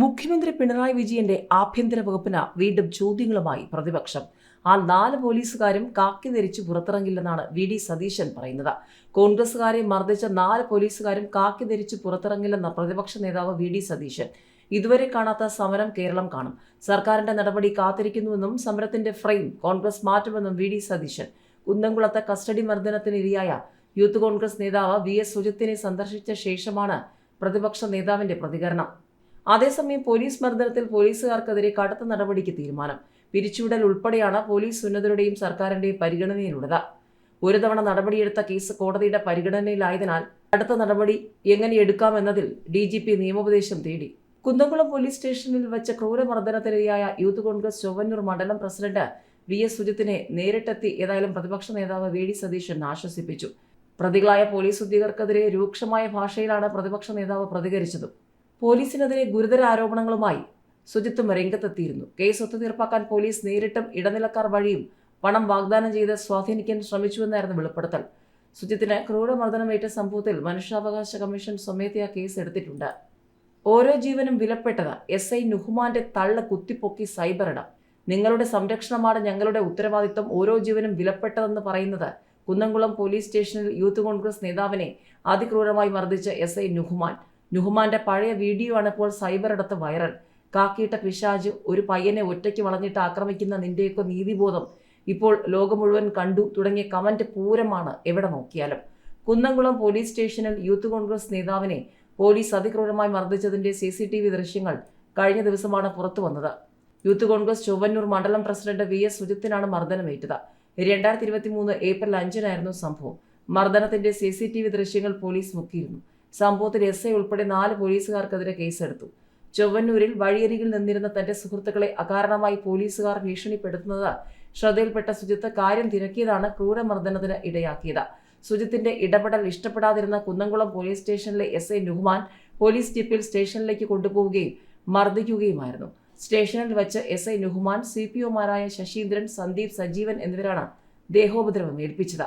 മുഖ്യമന്ത്രി പിണറായി വിജയന്റെ ആഭ്യന്തര വകുപ്പിന് വീണ്ടും ചോദ്യങ്ങളുമായി പ്രതിപക്ഷം. ആ നാല് പോലീസുകാരും കാക്കി ധരിച്ച് പുറത്തിറങ്ങില്ലെന്നാണ് വി ഡി സതീശൻ പറയുന്നത്. കോൺഗ്രസുകാരെ മർദ്ദിച്ച നാല് പോലീസുകാരും കാക്കി ധരിച്ച് പുറത്തിറങ്ങില്ലെന്ന പ്രതിപക്ഷ നേതാവ് വി ഡി സതീശൻ. ഇതുവരെ കാണാത്ത സമരം കേരളം കാണും. സർക്കാരിന്റെ നടപടി കാത്തിരിക്കുന്നുവെന്നും സമരത്തിന്റെ ഫ്രെയിം കോൺഗ്രസ് മാറ്റുമെന്നും വി ഡി സതീശൻ. കുന്നംകുളത്തെ കസ്റ്റഡി മർദ്ദനത്തിനിരയായ യൂത്ത് കോൺഗ്രസ് നേതാവ് വി എസ് സുജിത്തിനെ സന്ദർശിച്ച ശേഷമാണ് പ്രതിപക്ഷ നേതാവിന്റെ പ്രതികരണം. അതേസമയം പോലീസ് മർദ്ദനത്തിൽ പോലീസുകാർക്കെതിരെ കടുത്ത നടപടിക്ക് തീരുമാനം. പിരിച്ചുവിടൽ ഉൾപ്പെടെയാണ് പോലീസ് ഉന്നതരുടെയും സർക്കാരിന്റെയും പരിഗണനയിലുള്ളത്. ഒരു തവണ നടപടിയെടുത്ത കേസ് കോടതിയുടെ പരിഗണനയിലായതിനാൽ അടുത്ത നടപടി എങ്ങനെ എടുക്കാമെന്നതിൽ ഡി ജി പി നിയമോപദേശം തേടി. കുന്നംകുളം പോലീസ് സ്റ്റേഷനിൽ വെച്ച ക്രൂരമർദ്ദനത്തിനിരയായ യൂത്ത് കോൺഗ്രസ് ചൊവ്വന്നൂർ മണ്ഡലം പ്രസിഡന്റ് വി എസ് സുജിത്തിനെ നേരിട്ടെത്തി ഏതായാലും പ്രതിപക്ഷ നേതാവ് വി ഡി സതീശൻ ആശ്വസിപ്പിച്ചു. പ്രതികളായ പോലീസ് ഉദ്യോഗർക്കെതിരെ രൂക്ഷമായ ഭാഷയിലാണ് പ്രതിപക്ഷ നേതാവ് പ്രതികരിച്ചതും. പോലീസിനെതിരെ ഗുരുതര ആരോപണങ്ങളുമായി സുജിത്തും രംഗത്തെത്തിയിരുന്നു. കേസ് ഒത്തുതീർപ്പാക്കാൻ പോലീസ് നേരിട്ടും ഇടനിലക്കാർ വഴിയും പണം വാഗ്ദാനം ചെയ്ത് സ്വാധീനിക്കാൻ ശ്രമിച്ചുവെന്നായിരുന്നു വെളിപ്പെടുത്തൽ. സുജിത്തിന് ക്രൂരമർദ്ദനമേറ്റ സംഭവത്തിൽ മനുഷ്യാവകാശ കമ്മീഷൻ സ്വമേധയാ കേസ് എടുത്തിട്ടുണ്ട് ഓരോ ജീവനും വിലപ്പെട്ടത് എസ് ഐ നുഹുമാന്റെ തള്ള കുത്തിപ്പൊക്കി സൈബറിടം നിങ്ങളുടെ സംരക്ഷണമാണ് ഞങ്ങളുടെ ഉത്തരവാദിത്വം. ഓരോ ജീവനും വിലപ്പെട്ടതെന്ന് പറയുന്നത് കുന്നംകുളം പോലീസ് സ്റ്റേഷനിൽ യൂത്ത് കോൺഗ്രസ് നേതാവിനെ അതിക്രൂരമായി മർദ്ദിച്ച എസ് ഐ നുഹ്മാൻ. നുഹ്മാന്റെ പഴയ വീഡിയോ ആണ് ഇപ്പോൾ സൈബറിടത്ത് വൈറൽ. കാക്കിയിട്ട പിശാജ് ഒരു പയ്യനെ ഒറ്റയ്ക്ക് വളഞ്ഞിട്ട് ആക്രമിക്കുന്ന നിന്റെയൊക്കെ നീതിബോധം ഇപ്പോൾ ലോകം മുഴുവൻ കണ്ടു. തുടങ്ങിയ കമന്റ് പൂരമാണ് എവിടെ നോക്കിയാലും. കുന്നംകുളം പോലീസ് സ്റ്റേഷനിൽ യൂത്ത് കോൺഗ്രസ് നേതാവിനെ പോലീസ് അതിക്രൂരമായി മർദ്ദിച്ചതിന്റെ സി സി ടി വി ദൃശ്യങ്ങൾ കഴിഞ്ഞ ദിവസമാണ് പുറത്തു വന്നത് യൂത്ത് കോൺഗ്രസ് ചൊവ്വന്നൂർ മണ്ഡലം പ്രസിഡന്റ് വി എസ് സുജിത്തിനാണ് മർദ്ദനമേറ്റത്. രണ്ടായിരത്തി ഇരുപത്തി മൂന്ന് ഏപ്രിൽ അഞ്ചിനായിരുന്നു സംഭവം. മർദ്ദനത്തിന്റെ സി സി ടി വി ദൃശ്യങ്ങൾ പോലീസ് മുക്കിയിരുന്നു. സംഭവത്തിൽ എസ് ഐ ഉൾപ്പെടെ നാല് പോലീസുകാർക്കെതിരെ കേസെടുത്തു. ചൊവ്വന്നൂരിൽ വഴിയരികിൽ നിന്നിരുന്ന തന്റെ സുഹൃത്തുക്കളെ അകാരണമായി പോലീസുകാർ ഭീഷണിപ്പെടുത്തുന്നത് ശ്രദ്ധയിൽപ്പെട്ട സുജിത്ത് കാര്യം തിരക്കിയതാണ് ക്രൂരമർദ്ദനത്തിന് ഇടയാക്കിയത്. സുജിത്തിന്റെ ഇടപെടൽ ഇഷ്ടപ്പെടാതിരുന്ന കുന്നംകുളം പോലീസ് സ്റ്റേഷനിലെ എസ് ഐ നുഹ്മാൻ പോലീസ് ജീപ്പിൽ സ്റ്റേഷനിലേക്ക് കൊണ്ടുപോവുകയും മർദ്ദിക്കുകയുമായിരുന്നു. സ്റ്റേഷനിൽ വെച്ച് S I Nuhman C P ഒമാരായ Saseendran Sandeep Sajeevan എന്നിവരാണ് ദേഹോപദ്രവം ഏൽപ്പിച്ചത്.